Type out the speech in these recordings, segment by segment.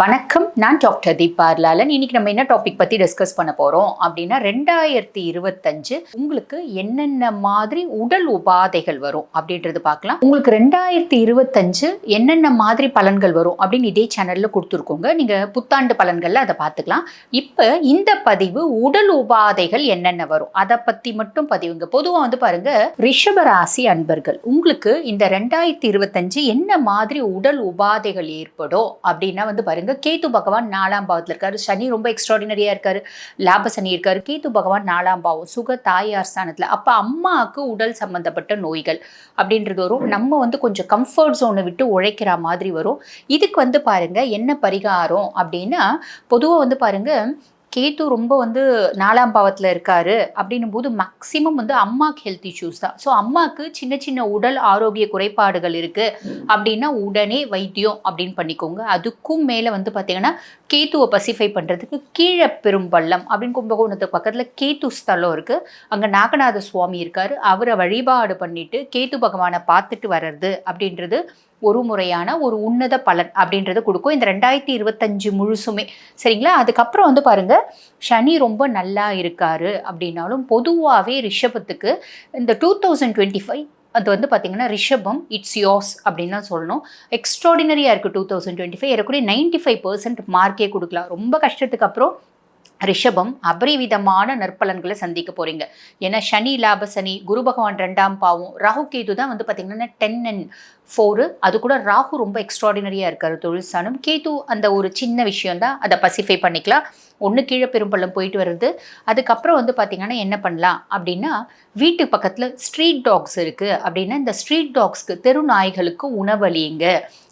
வணக்கம். நான் டாக்டர் தீபார்லாலன் இன்னைக்கு நம்ம என்ன டாபிக் பற்றி டிஸ்கஸ் பண்ண போகிறோம் அப்படின்னா ரெண்டாயிரத்தி இருபத்தஞ்சு உங்களுக்கு என்னென்ன மாதிரி உடல் உபாதைகள் வரும் அப்படின்றது பார்க்கலாம். உங்களுக்கு ரெண்டாயிரத்தி இருபத்தஞ்சு என்னென்ன மாதிரி பலன்கள் வரும் அப்படின்னு இதே சேனலில் கொடுத்துருக்கோங்க. நீங்கள் புத்தாண்டு பலன்களில் அதை பார்த்துக்கலாம். இப்போ இந்த பதிவு உடல் உபாதைகள் என்னென்ன வரும்? அதை பற்றி மட்டும் பதிவுங்க. பொதுவாக வந்து பாருங்க ரிஷபராசி அன்பர்கள் உங்களுக்கு இந்த ரெண்டாயிரத்தி இருபத்தஞ்சு என்ன மாதிரி உடல் உபாதைகள் ஏற்படும் அப்படின்னா வந்து பாருங்க கேத்து பகவான் நாலாம் பாவத்தில் இருக்காரு. சனி ரொம்ப எக்ஸ்ட்ராடினரியாக இருக்காரு. லாப சனி இருக்காரு. கேத்து பகவான் நாலாம் பாவம். சுக தாயார் ஸ்தானத்தில் அப்போ அம்மாவுக்கு உடல் சம்பந்தப்பட்ட நோய்கள் அப்படின்றது வரும். நம்ம வந்து கொஞ்சம் கம்ஃபர்ட் ஜோனை விட்டு உழைக்கிற மாதிரி வரும். இதுக்கு வந்து பாருங்க என்ன பரிகாரம் அப்படின்னா பொதுவாக வந்து பாருங்க கேத்து ரொம்ப வந்து நாலாம் பாவத்தில் இருக்காரு அப்படின்னும் போது மேக்சிமம் வந்து அம்மாவுக்கு ஹெல்த் இஷ்யூஸ் தான். ஸோ அம்மாவுக்கு சின்ன சின்ன உடல் ஆரோக்கிய குறைபாடுகள் இருக்குது அப்படின்னா உடனே வைத்தியம் அப்படின்னு பண்ணிக்கோங்க. அதுக்கும் மேலே வந்து பார்த்தீங்கன்னா கேத்துவை பசிஃபை பண்ணுறதுக்கு கீழே பெரும்பள்ளம் அப்படின்னு கும்பகோணத்துக்கு பக்கத்தில் கேத்து ஸ்தலம் இருக்குது அங்கே நாகநாத சுவாமி இருக்கார். அவரை வழிபாடு பண்ணிவிட்டு கேத்து பகவானை பார்த்துட்டு வர்றது அப்படின்றது ஒரு முறையான ஒரு உன்னத பலன் அப்படின்றத கொடுக்கும். இந்த ரெண்டாயிரத்தி இருபத்தஞ்சு முழுசுமே. சரிங்களா? அதுக்கப்புறம் வந்து பாருங்க சனி ரொம்ப நல்லா இருக்காரு அப்படின்னாலும் பொதுவாகவே ரிஷபத்துக்கு இந்த டூ தௌசண்ட் டுவெண்ட்டி ஃபைவ் அது வந்து பார்த்தீங்கன்னா ரிஷபம் இட்ஸ் யோஸ் அப்படின்னு தான் சொல்லணும். எக்ஸ்ட்ராடினரியாக இருக்குது டூ தௌசண்ட் டுவெண்ட்டி ஃபைவ். ஏறக்குறைய நைன்டி ஃபைவ் பர்சன்ட் மார்க்கே கொடுக்கலாம். ரொம்ப கஷ்டத்துக்கு அப்புறம் ரிஷபம் அபரிவிதமான நற்பலன்களை சந்திக்க போகிறீங்க ஏன்னா சனி லாப சனி குரு பகவான் ரெண்டாம் பாவம் ராகு கேது தான் வந்து பார்த்தீங்கன்னா டென் அண்ட் ஃபோரு அது கூட ராகு ரொம்ப எக்ஸ்ட்ராடினரியாக இருக்கார் தொழில் ஸ்தானம் கேது அந்த ஒரு சின்ன விஷயம் தான் அதை பசிஃபை பண்ணிக்கலாம். ஒன்று கீழே பெரும்பள்ளம் போயிட்டு வருது. அதுக்கப்புறம் வந்து பார்த்திங்கன்னா என்ன பண்ணலாம் அப்படின்னா வீட்டு பக்கத்தில் ஸ்ட்ரீட் டாக்ஸ் இருக்குது அப்படின்னா இந்த ஸ்ட்ரீட் டாக்ஸ்க்கு தெரு நாய்களுக்கு உணவளியுங்க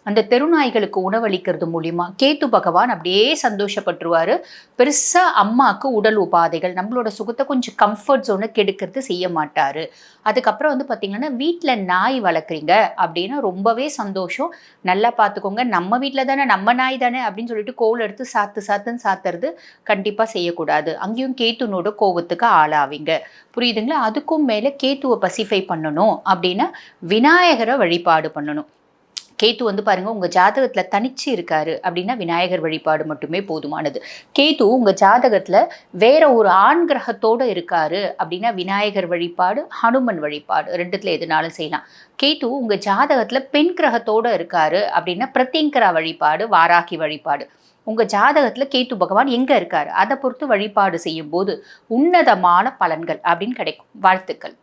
அந்த தெருநாய்களுக்கு உணவளிக்கிறது மூலிமா கேத்து பகவான் அப்படியே சந்தோஷப்பட்டுருவார். பெருசாக அம்மாவுக்கு உடல் உபாதைகள் நம்மளோட சுகத்தை கொஞ்சம் கம்ஃபர்ட் ஜோனை கெடுக்கிறது செய்ய மாட்டார். அதுக்கப்புறம் வந்து பார்த்திங்கன்னா வீட்டில் நாய் வளர்க்குறீங்க அப்படின்னா ரொம்பவே சந்தோஷம். நல்லா பார்த்துக்கோங்க நம்ம வீட்டில் தானே நம்ம நாய் தானே அப்படின்னு சொல்லிட்டு கோல் எடுத்து சாத்து சாத்துன்னு சாத்துறது கண்டிப்பாக செய்யக்கூடாது. அங்கேயும் கேத்துனோட கோவத்துக்கு ஆளாவீங்க. புரியுதுங்களா? அதுக்கும் மேலே கேத்துவை பசிஃபை பண்ணணும். அப்படின்னா விநாயகரை வழிபாடு பண்ணணும். கேத்து வந்து பாருங்கள் உங்கள் ஜாதகத்தில் தனிச்சு இருக்காரு அப்படின்னா விநாயகர் வழிபாடு மட்டுமே போதுமானது. கேத்து உங்கள் ஜாதகத்தில் வேற ஒரு ஆண் கிரகத்தோட இருக்காரு அப்படின்னா விநாயகர் வழிபாடு ஹனுமன் வழிபாடு ரெண்டுத்தில் எதுனாலும் செய்யலாம். கேத்து உங்கள் ஜாதகத்தில் பெண் கிரகத்தோட இருக்காரு அப்படின்னா பிரத்யங்கரா வழிபாடு வாராகி வழிபாடு. உங்கள் ஜாதகத்தில் கேத்து பகவான் எங்கே இருக்காரு? அதை பொறுத்து வழிபாடு செய்யும் போது உன்னதமான பலன்கள் அப்படின்னு கிடைக்கும். வாழ்த்துக்கள்.